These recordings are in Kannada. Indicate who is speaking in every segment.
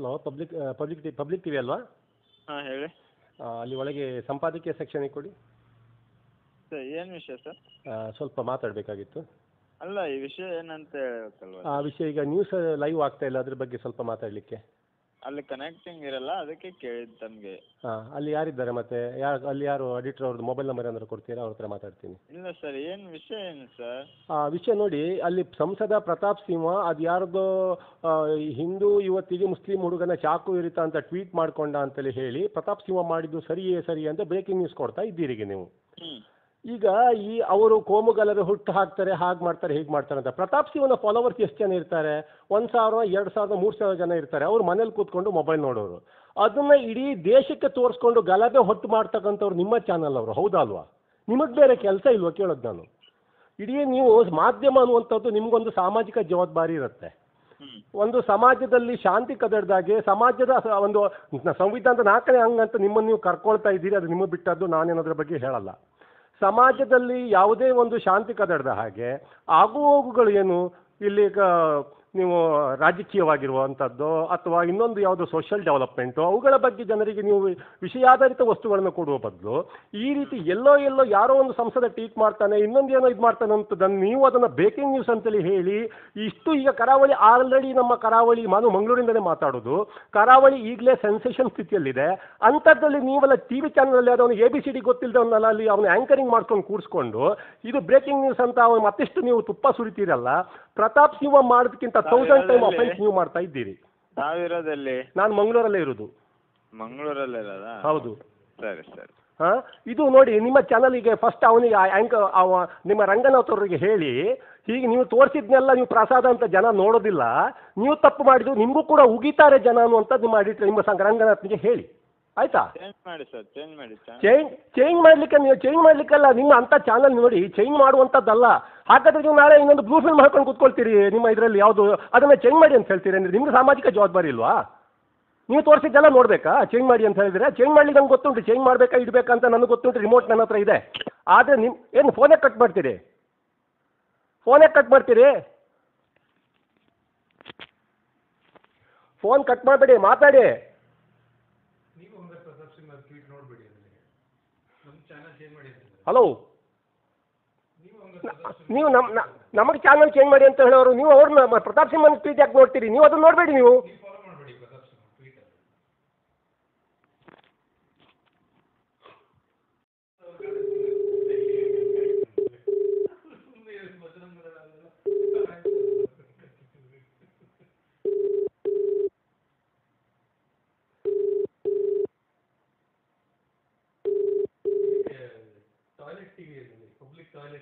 Speaker 1: Hello public public T public T V ಅಲ್ವಾ?
Speaker 2: ಹಾಂ ಹೇಳಿ.
Speaker 1: ಆ, ಅಲ್ಲಿ ಒಳಗೆ ಸಂಪಾದಕೀಯ ಸೆಕ್ಷನಿಗೆ ಕೊಡಿ.
Speaker 2: ಸರ್ ಏನು ವಿಷಯ ಸರ್?
Speaker 1: ಆ, ಸ್ವಲ್ಪ ಮಾತಾಡಬೇಕಾಗಿತ್ತು.
Speaker 2: ಅಲ್ಲ ಈ ವಿಷಯ ಏನಂತ ಹೇಳ್ಬೇಕಲ್ವ?
Speaker 1: ಆ ವಿಷಯ ಈಗ ನ್ಯೂಸ್ ಲೈವ್ ಆಗ್ತಾ ಇಲ್ಲ ಅದ್ರ ಬಗ್ಗೆ ಸ್ವಲ್ಪ ಮಾತಾಡಲಿಕ್ಕೆ.
Speaker 2: ಅಲ್ಲಿ ಕನೆಕ್ಟಿಂಗ್ ಇರಲ್ಲ ಅದಕ್ಕೆ ಕೇಳಿದ್ದು ತಮಗೆ
Speaker 1: ಹಾಂ ಅಲ್ಲಿ ಯಾರಿದ್ದಾರೆ ಮತ್ತೆ? ಯಾರು ಅಲ್ಲಿ ಯಾರು ಎಡಿಟರ್ ಅವ್ರದ್ದು ಮೊಬೈಲ್ ನಂಬರ್ ಏನಾದ್ರು ಕೊಡ್ತೀರಾ? ಅವ್ರ ಹತ್ರ ಮಾತಾಡ್ತೀನಿ.
Speaker 2: ಇಲ್ಲ ಸರ್ ಏನು ವಿಷಯ ಏನು ಸರ್
Speaker 1: ಆ ವಿಷಯ ನೋಡಿ ಅಲ್ಲಿ ಸಂಸದ ಪ್ರತಾಪ್ ಸಿಂಹ ಅದ್ ಯಾರ್ದೋ ಆ, ಹಿಂದೂ ಯುವತಿಗೆ ಮುಸ್ಲಿಂ ಹುಡುಗನ ಚಾಕು ಇರಿತ ಅಂತ ಟ್ವೀಟ್ ಮಾಡ್ಕೊಂಡ ಅಂತೇಳಿ ಹೇಳಿ ಪ್ರತಾಪ್ ಸಿಂಹ ಮಾಡಿದ್ದು ಸರಿಯೇ ಸರಿ ಅಂತ ಬ್ರೇಕಿಂಗ್ ನ್ಯೂಸ್ ಕೊಡ್ತಾ ಇದ್ದೀರಿಗೆ ನೀವು.
Speaker 2: ಹ್ಞೂ
Speaker 1: ಈಗ ಈ ಅವರು ಕೋಮುಗಲರು ಹುಟ್ಟು ಹಾಕ್ತಾರೆ ಹಾಗೆ ಮಾಡ್ತಾರೆ ಹೀಗೆ ಮಾಡ್ತಾರೆ ಅಂತ. ಪ್ರತಾಪ್ ಸಿಂಹನ ಫಾಲೋವರ್ಸ್ ಎಷ್ಟು ಜನ ಇರ್ತಾರೆ? ಒಂದು ಸಾವಿರ ಎರಡು ಸಾವಿರದ ಮೂರು ಸಾವಿರ ಜನ ಇರ್ತಾರೆ. ಅವ್ರು ಮನೇಲಿ ಕೂತ್ಕೊಂಡು ಮೊಬೈಲ್ ನೋಡೋರು. ಅದನ್ನ ಇಡೀ ದೇಶಕ್ಕೆ ತೋರಿಸ್ಕೊಂಡು ಗಲಭೆ ಹೊಟ್ಟು ಮಾಡ್ತಕ್ಕಂಥವ್ರು ನಿಮ್ಮ ಚಾನಲ್ ಅವರು ಹೌದಲ್ವಾ? ನಿಮಗೆ ಬೇರೆ ಕೆಲಸ ಇಲ್ವಾ? ಕೇಳೋದು ನಾನು. ಇಡೀ ನೀವು ಮಾಧ್ಯಮ ಅನ್ನುವಂಥದ್ದು ನಿಮಗೊಂದು ಸಾಮಾಜಿಕ ಜವಾಬ್ದಾರಿ ಇರುತ್ತೆ. ಒಂದು ಸಮಾಜದಲ್ಲಿ ಶಾಂತಿ ಕದಡ್ದಾಗೆ ಸಮಾಜದ ಒಂದು ಸಂವಿಧಾನದ ನಾಲ್ಕನೇ ಅಂಗ ಅಂತ ನಿಮ್ಮನ್ನು ನೀವು ಕರ್ಕೊಳ್ತಾ ಇದ್ದೀರಿ ಅದು ನಿಮಗೆ ಬಿಟ್ಟದ್ದು ನಾನೇನೋದ್ರ ಬಗ್ಗೆ ಹೇಳಲ್ಲ. ಸಮಾಜದಲ್ಲಿ ಯಾವುದೇ ಒಂದು ಶಾಂತಿ ಕದಡದ ಹಾಗೆ ಆಗು ಹೋಗುಗಳು ಏನು? ಇಲ್ಲಿ ನೀವು ರಾಜಕೀಯವಾಗಿರುವಂಥದ್ದು ಅಥವಾ ಇನ್ನೊಂದು ಯಾವುದೋ ಸೋಷಿಯಲ್ ಡೆವಲಪ್ಮೆಂಟು ಅವುಗಳ ಬಗ್ಗೆ ಜನರಿಗೆ ನೀವು ವಿಷಯಾಧಾರಿತ ವಸ್ತುಗಳನ್ನು ಕೊಡುವ ಬದಲು ಈ ರೀತಿ ಎಲ್ಲೋ ಎಲ್ಲೋ ಯಾರೋ ಒಂದು ಸಂಸದ ಟೀಕ್ ಮಾಡ್ತಾನೆ, ಇನ್ನೊಂದು ಏನೋ ಇದು ಮಾಡ್ತಾನೆ ಅಂತದನ್ನು ನೀವು ಅದನ್ನು ಬ್ರೇಕಿಂಗ್ ನ್ಯೂಸ್ ಅಂತೇಳಿ ಹೇಳಿ, ಇಷ್ಟು ಈಗ ಕರಾವಳಿ ಆಲ್ರೆಡಿ ನಮ್ಮ ಕರಾವಳಿ ನಾನು ಮಂಗಳೂರಿಂದಲೇ ಮಾತಾಡೋದು, ಕರಾವಳಿ ಈಗಲೇ ಸೆನ್ಸೇಷನ್ ಸ್ಥಿತಿಯಲ್ಲಿದೆ. ಅಂಥದ್ದಲ್ಲಿ ನೀವೆಲ್ಲ ಟಿ ವಿ ಚಾನಲಲ್ಲಿ ಅದನ್ನು ಎ ಬಿ ಸಿ ಡಿ ಗೊತ್ತಿಲ್ಲದವನ್ನೆಲ್ಲ ಅಲ್ಲಿ ಅವನು ಆ್ಯಂಕರಿಂಗ್ ಮಾಡ್ಕೊಂಡು ಕೂರಿಸ್ಕೊಂಡು, ಇದು ಬ್ರೇಕಿಂಗ್ ನ್ಯೂಸ್ ಅಂತ ಅವನು ಮತ್ತಿಷ್ಟು ನೀವು ತುಪ್ಪ ಸುರಿತೀರಲ್ಲ, ಪ್ರತಾಪ್ ಸಿಂಹ ಮಾಡೋದಕ್ಕಿಂತ ತೌಸಂಡ್ ಟೈಮ್ ಅಫೆನ್ಸ್ ನೀವು ಮಾಡ್ತಾ ಇದ್ದೀರಿ.
Speaker 2: ನಾವಿರೋದಲ್ಲಿ
Speaker 1: ನಾನು ಮಂಗಳೂರಲ್ಲೇ ಇರೋದು.
Speaker 2: ಮಂಗಳೂರಲ್ಲೇ ಇರೋದಾ?
Speaker 1: ಹೌದು.
Speaker 2: ಸರಿ ಸರಿ.
Speaker 1: ಹಾ? ಇದು ನೋಡಿ ನಿಮ್ಮ ಚಾನಲಿಗೆ ಫಸ್ಟ್ ಅವನಿಗೆ ಆ್ಯಂಕ ಅವ ನಿಮ್ಮ ರಂಗನಾಥ್ ಅವರಿಗೆ ಹೇಳಿ ಹೀಗೆ ನೀವು ತೋರಿಸಿದ್ನೆಲ್ಲ ನೀವು ಪ್ರಸಾದ ಅಂತ ಜನ ನೋಡೋದಿಲ್ಲ. ನೀವು ತಪ್ಪು ಮಾಡಿದ್ರು ನಿಮಗೂ ಕೂಡ ಉಗಿತಾರೆ ಜನ ಅನ್ನುವಂಥ ನಿಮ್ಮ ಎಡಿಟರ್ ನಿಮ್ಮ ಸಂಘ ರಂಗನಾಥ್ನಿಗೆ ಹೇಳಿ. ಆಯ್ತಾ?
Speaker 2: ಚೇಂಜ್ ಚೇಂಜ್
Speaker 1: ಮಾಡಲಿಕ್ಕೆ ನೀವು ಚೇಂಜ್ ಮಾಡಲಿಕ್ಕೆಲ್ಲ ನಿಮ್ಮ ಅಂಥ ಚಾನಲ್ ನೋಡಿ ಚೇಂಜ್ ಮಾಡುವಂಥದ್ದಲ್ಲ. ಹಾಗಾದ್ರೆ ನೀವು ನಾಳೆ ಇನ್ನೊಂದು ಬ್ಲೂ ಫಿಲ್ಮ್ ಹಾಕೊಂಡು ಕೂತ್ಕೊಳ್ತೀರಿ ನಿಮ್ಮ ಇದರಲ್ಲಿ ಯಾವುದು ಅದನ್ನು ಚೇಂಜ್ ಮಾಡಿ ಅಂತ ಹೇಳ್ತೀರಿ ಅಂದರೆ ನಿಮ್ಗೆ ಸಾಮಾಜಿಕ ಜವಾಬ್ದಾರಿ ಇಲ್ವಾ? ನೀವು ತೋರಿಸಿದ್ದೆಲ್ಲ ನೋಡಬೇಕಾ? ಚೇಂಜ್ ಮಾಡಿ ಅಂತ ಹೇಳಿದ್ರೆ ಚೇಂಜ್ ಮಾಡ್ಲಿಕ್ಕೆ ನಂಗೆ ಗೊತ್ತುಂಟು ಚೇಂಜ್ ಮಾಡಬೇಕಾ ಇಡಬೇಕಾ ಅಂತ ನನಗೆ ಗೊತ್ತುಂಟು ರಿಮೋಟ್ ನನ್ನ ಹತ್ರ ಇದೆ. ಆದರೆ ನಿಮ್ಮ ಏನು ಫೋನೇ ಕಟ್ ಮಾಡ್ತೀರಿ? ಫೋನೇ ಕಟ್ ಮಾಡ್ತೀರಿ? ಫೋನ್ ಕಟ್ ಮಾಡಬೇಡಿ ಮಾತಾಡಿ. ಹಲೋ ನೀವು ನಮ್ಮ ನಮಗೆ ಚಾನಲ್ ಚೇಂಜ್ ಮಾಡಿ ಅಂತ ಹೇಳೋರು, ನೀವು ಅವ್ರನ್ನ ಪ್ರತಾಪ್ ಸಿಂಹನ ಟ್ವೀಟ್ ಯಾಕೆ ನೋಡ್ತೀರಿ? ನೀವು ಅದನ್ನ ನೋಡಬೇಡಿ ನೀವು.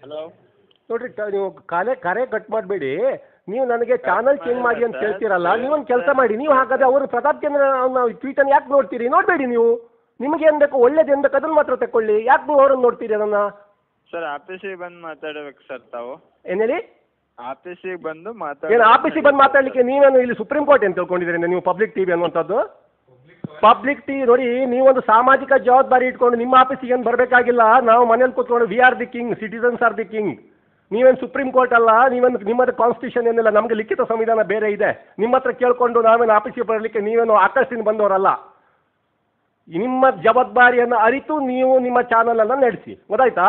Speaker 2: ಹಲೋ
Speaker 1: ನೋಡ್ರಿ ನೀವು ಕಾಲೇ ಕರೆ ಕಟ್ ಮಾಡಬೇಡಿ. ನೀವು ನನಗೆ ಚಾನಲ್ ಚೇಂಜ್ ಮಾಡಿ ಅಂತ ಹೇಳ್ತೀರಲ್ಲ ನೀವೊಂದು ಕೆಲಸ ಮಾಡಿ ನೀವು ಹಾಗಾದ್ರೆ ಅವರು ಪ್ರತಾಪ್ ಚಂದ್ರ ನಾವು ಟ್ವೀಟನ್ನು ಯಾಕೆ ನೋಡ್ತೀರಿ? ನೋಡಬೇಡಿ ನೀವು. ನಿಮಗೆ ಏನು ಬೇಕು ಒಳ್ಳೇದು ಏನು ಬೇಕು ಅದನ್ನು ಮಾತ್ರ ತಗೊಳ್ಳಿ ಯಾಕೆ ನೀವು ಅವರನ್ನು ನೋಡ್ತೀರಿ ಅದನ್ನು?
Speaker 2: ಸರ್ ಆಫೀಸಿಗೆ ಬಂದು ಮಾತಾಡಬೇಕು ಸರ್ ತಾವು.
Speaker 1: ಏನು ಹೇಳಿ?
Speaker 2: ಆಫೀಸಿಗೆ ಬಂದು
Speaker 1: ಏನು
Speaker 2: ಮಾತಾಡ
Speaker 1: ಆಫೀಸಿಗೆ ಬಂದು ಮಾತಾಡಲಿಕ್ಕೆ ನೀವೇನು ಇಲ್ಲಿ ಸುಪ್ರೀಂ ಕೋರ್ಟ್ ಅಂತ ತಿಳ್ಕೊಂಡಿದ್ದೀರಿ ನೀವು ಪಬ್ಲಿಕ್ ಟಿವಿ ಅನ್ನುವಂಥದ್ದು? ಪಬ್ಲಿಕ್ ಟಿ ನೋಡಿ, ನೀವೊಂದು ಸಾಮಾಜಿಕ ಜವಾಬ್ದಾರಿ ಇಟ್ಕೊಂಡು ನಿಮ್ಮ ಆಫೀಸಿಗೆ ಏನು ಬರಬೇಕಾಗಿಲ್ಲ, ನಾವು ಮನೇಲಿ ಕೂತ್ಕೊಂಡು we are the king citizens are the king ನೀವೇನು ಸುಪ್ರೀಂ ಕೋರ್ಟ್ ಅಲ್ಲ, ನೀವೇನು ನಿಮ್ಮದು ಕಾನ್ಸ್ಟಿಟ್ಯೂಷನ್ ಏನಿಲ್ಲ, ನಮಗೆ ಲಿಖಿತ ಸಂವಿಧಾನ ಬೇರೆ ಇದೆ. ನಿಮ್ಮ ಹತ್ರ ಕೇಳಿಕೊಂಡು ನಾವೇನು ಆಫೀಸಿಗೆ ಬರಲಿಕ್ಕೆ ನೀವೇನು ಆಕರ್ಷಣೆ ಬಂದವರಲ್ಲ. ನಿಮ್ಮ ಜವಾಬ್ದಾರಿಯನ್ನು ಅರಿತು ನೀವು ನಿಮ್ಮ ಚಾನಲನ್ನು ನಡೆಸಿ. ಗೊತ್ತಾಯ್ತಾ?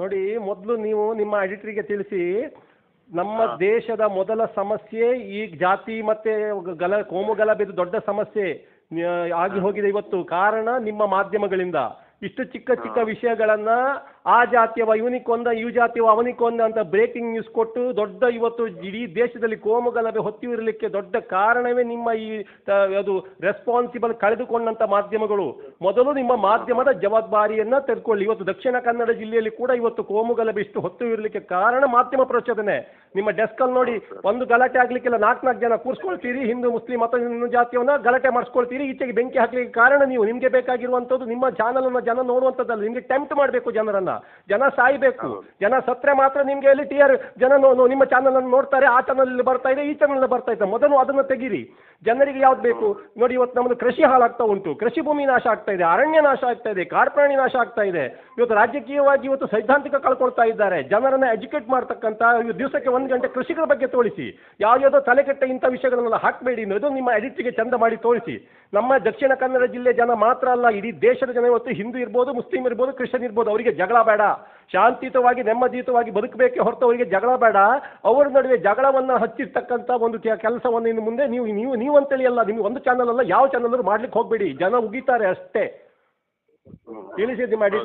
Speaker 1: ನೋಡಿ ಮೊದಲು ನೀವು ನಿಮ್ಮ ಎಡಿಟರಿಗೆ ತಿಳಿಸಿ ನಮ್ಮ ದೇಶದ ಮೊದಲ ಸಮಸ್ಯೆ ಈ ಜಾತಿ ಮತ್ತೆ ಗಲ ಕೋಮು ಗಲಭೆದು ದೊಡ್ಡ ಸಮಸ್ಯೆ ಆಗಿ ಹೋಗಿದೆ ಇವತ್ತು. ಕಾರಣ ನಿಮ್ಮ ಮಾಧ್ಯಮಗಳಿಂದ. ಇಷ್ಟು ಚಿಕ್ಕ ಚಿಕ್ಕ ವಿಷಯಗಳನ್ನ ಆ ಜಾತಿಯವ ಇವನಿಕೊಂದ ಈ ಜಾತಿಯವ ಅವನಿಕೊಂದ ಅಂತ ಬ್ರೇಕಿಂಗ್ ನ್ಯೂಸ್ ಕೊಟ್ಟು ದೊಡ್ಡ ಇವತ್ತು ಇಡೀ ದೇಶದಲ್ಲಿ ಕೋಮುಗಲಭೆ ಹೊತ್ತಿರಲಿಕ್ಕೆ ದೊಡ್ಡ ಕಾರಣವೇ ನಿಮ್ಮ ಈ ಅದು ರೆಸ್ಪಾನ್ಸಿಬಲ್ ಕಳೆದುಕೊಂಡಂತ ಮಾಧ್ಯಮಗಳು. ಮೊದಲು ನಿಮ್ಮ ಮಾಧ್ಯಮದ ಜವಾಬ್ದಾರಿಯನ್ನ ತೆಗೆದುಕೊಳ್ಳಿ. ಇವತ್ತು ದಕ್ಷಿಣ ಕನ್ನಡ ಜಿಲ್ಲೆಯಲ್ಲಿ ಕೂಡ ಇವತ್ತು ಕೋಮುಗಲಭೆ ಇಷ್ಟು ಹೊತ್ತು ಇರಲಿಕ್ಕೆ ಕಾರಣ ಮಾಧ್ಯಮ ಪ್ರಚೋದನೆ. ನಿಮ್ಮ ಡೆಸ್ಕಲ್ಲಿ ನೋಡಿ ಒಂದು ಗಲಾಟೆ ಆಗ್ಲಿಕ್ಕೆಲ್ಲ ನಾಲ್ಕು ನಾಲ್ಕು ಜನ ಕೂರಿಸ್ಕೊಳ್ತೀರಿ, ಹಿಂದೂ, ಮುಸ್ಲಿಂ ಅಥವಾ ಇನ್ನೊಂದು ಜಾತಿಯವನ್ನ ಗಲಾಟೆ ಮಾಡಿಸ್ಕೊಳ್ತೀರಿ, ಈಚೆಗೆ ಬೆಂಕಿ ಹಾಕ್ಲಿಕ್ಕೆ ಕಾರಣ ನೀವು. ನಿಮಗೆ ಬೇಕಾಗಿರುವಂಥದ್ದು ನಿಮ್ಮ ಚಾನಲ್ ಅನ್ನ ಜನ ನೋಡುವಂಥದ್ದಲ್ಲ. ನಿಮಗೆ ಟೆಂಪ್ಟ್ ಮಾಡಬೇಕು ಜನರನ್ನ. ಜನ ಸಾಯ್ಬೇಕು. ಜನ ಸತ್ರೆ ಮಾತ್ರ ನಿಮ್ಗೆ ಎಲ್ಲಿ ಟಿ ಆರ್ ಜನ ನಿಮ್ಮ ಚಾನಲ್ ಅನ್ನು ನೋಡ್ತಾರೆ ಆ ಚಾನಲ್ ಬರ್ತಾ ಇದೆ ಈ ಚಾನಲ್ ಬರ್ತಾ ಇದೆ. ಮೊದಲು ಅದನ್ನ ತೆಗೀರಿ. ಜನರಿಗೆ ಯಾವ್ದು ಬೇಕು? ನೋಡಿ ಇವತ್ತು ನಮ್ಮದು ಕೃಷಿ ಹಾಳಾಗ್ತಾ ಉಂಟು. ಕೃಷಿ ಭೂಮಿ ನಾಶ ಆಗ್ತಾ ಇದೆ ಅರಣ್ಯ ನಾಶ ಆಗ್ತಾ ಇದೆ ಕಾರ್ಪ್ರಾಣಿ ನಾಶ ಆಗ್ತಾ ಇದೆ. ಇವತ್ತು ರಾಜಕೀಯವಾಗಿ ಇವತ್ತು ಸೈದ್ಧಾಂತಿಕ ಕಳ್ಕೊಳ್ತಾ ಇದ್ದಾರೆ. ಜನರನ್ನ ಎಜುಕೇಟ್ ಮಾಡ್ತಕ್ಕಂತ ದಿವಸಕ್ಕೆ ಒಂದು ಗಂಟೆ ಕೃಷಿಗಳ ಬಗ್ಗೆ ತೋರಿಸಿ. ಯಾವುದಾದ್ರು ತಲೆಕೆಟ್ಟ ಇಂಥ ವಿಷಯಗಳನ್ನೆಲ್ಲ ಹಾಕಬೇಡಿ ಅನ್ನೋದು ನಿಮ್ಮ ಎಡಿಟ್ಗೆ ಚಂದ ಮಾಡಿ ತೋರಿಸಿ. ನಮ್ಮ ದಕ್ಷಿಣ ಕನ್ನಡ ಜಿಲ್ಲೆ ಜನ ಮಾತ್ರ ಅಲ್ಲ ಇಡೀ ದೇಶದ ಜನ ಇವತ್ತು ಹಿಂದೂ ಇರ್ಬೋದು ಮುಸ್ಲಿಂ ಇರ್ಬೋದು ಕ್ರಿಶ್ಚಿಯನ್ ಇರ್ಬೋದು ಅವರಿಗೆ ಜಗಳ ಬೇಡ. ಶಾಂತಿಯುತವಾಗಿ, ನೆಮ್ಮದಿಯುತವಾಗಿ ಬದುಕಬೇಕೆ ಹೊರತು ಅವರಿಗೆ ಜಗಳ ಬೇಡ. ಅವರ ನಡುವೆ ಜಗಳವನ್ನು ಹಚ್ಚಿರ್ತಕ್ಕಂಥ ಒಂದು ಕೆಲಸವನ್ನು ಇನ್ನು ಮುಂದೆ ನೀವು ನೀವು ನೀವು ಅಂತೇಳಿ ಅಲ್ಲ ನಿಮ್ಗೆ ಒಂದು ಚಾನಲ್ ಅಲ್ಲ, ಯಾವ ಚಾನಲ್ ಮಾಡ್ಲಿಕ್ಕೆ ಹೋಗಬೇಡಿ. ಜನ ಉಗಿತಾರೆ ಅಷ್ಟೇ. ತಿಳಿಸಿದ್ದು ಮಾಡಿ